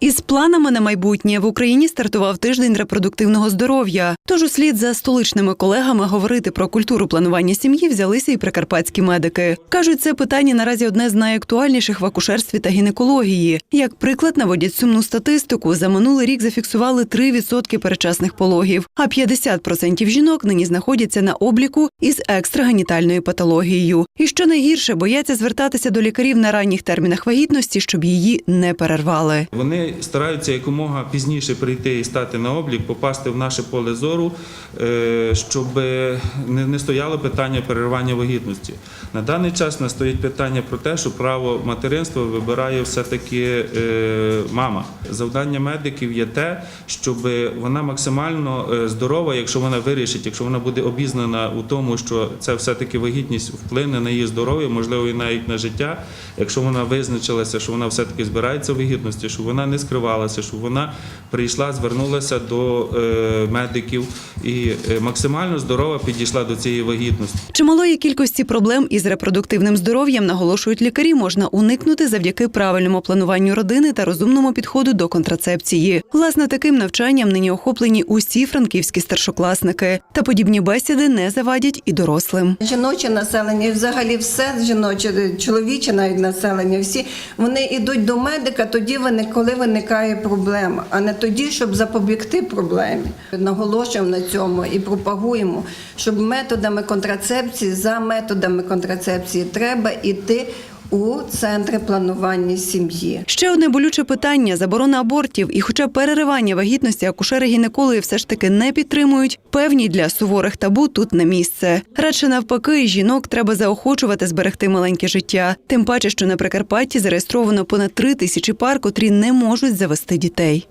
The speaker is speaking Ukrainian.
Із планами на майбутнє в Україні стартував тиждень репродуктивного здоров'я. Тож услід за столичними колегами говорити про культуру планування сім'ї взялися і прикарпатські медики. кажуть, це питання наразі одне з найактуальніших в акушерстві та гінекології. Як приклад наводять сумну статистику. За минулий рік зафіксували 3% перечасних пологів, а 50% жінок нині знаходяться на обліку із екстрагенітальною патологією. І що найгірше, бояться звертатися до лікарів на ранніх термінах вагітності, щоб її не перервали. Вони стараються якомога пізніше прийти і стати на облік, попасти в наше поле зору, е, щоб не стояло питання переривання вагітності. На даний час нас стоїть питання про те, що право материнства вибирає все-таки е, мама. Завдання медиків є те, щоб вона максимально е, здорова, якщо вона вирішить, якщо вона буде обізнана у тому, що це все-таки вагітність вплине на її здоров'я, можливо, і навіть на життя. Якщо вона визначилася, що вона все-таки збирається в вагітності, щоб вона не скривалася, щоб вона прийшла, звернулася до е, медиків і е, максимально здорова підійшла до цієї вагітності. Чималої кількості проблем із репродуктивним здоров'ям наголошують лікарі, можна уникнути завдяки правильному плануванню родини та розумному підходу до контрацепції. Власне, таким навчанням нині охоплені усі франківські старшокласники. Та подібні бесіди не завадять і дорослим. Жіноче населення, взагалі все жіноче, чоловіче навіть населення, всі вони йдуть до медика тоді, вони- коли виникає проблема, а не тоді, щоб запобігти проблемі. Наголошуємо на цьому і пропагуємо, щоб методами контрацепції, за методами контрацепції треба йти у центри планування сім'ї. Ще одне болюче питання заборона абортів. І, хоча переривання вагітності акушери-гінекологи все ж таки не підтримують, певні для суворих табу тут не місце. Радше навпаки, жінок треба заохочувати зберегти маленьке життя. Тим паче, що на Прикарпатті зареєстровано понад три тисячі пар, котрі не можуть завести дітей.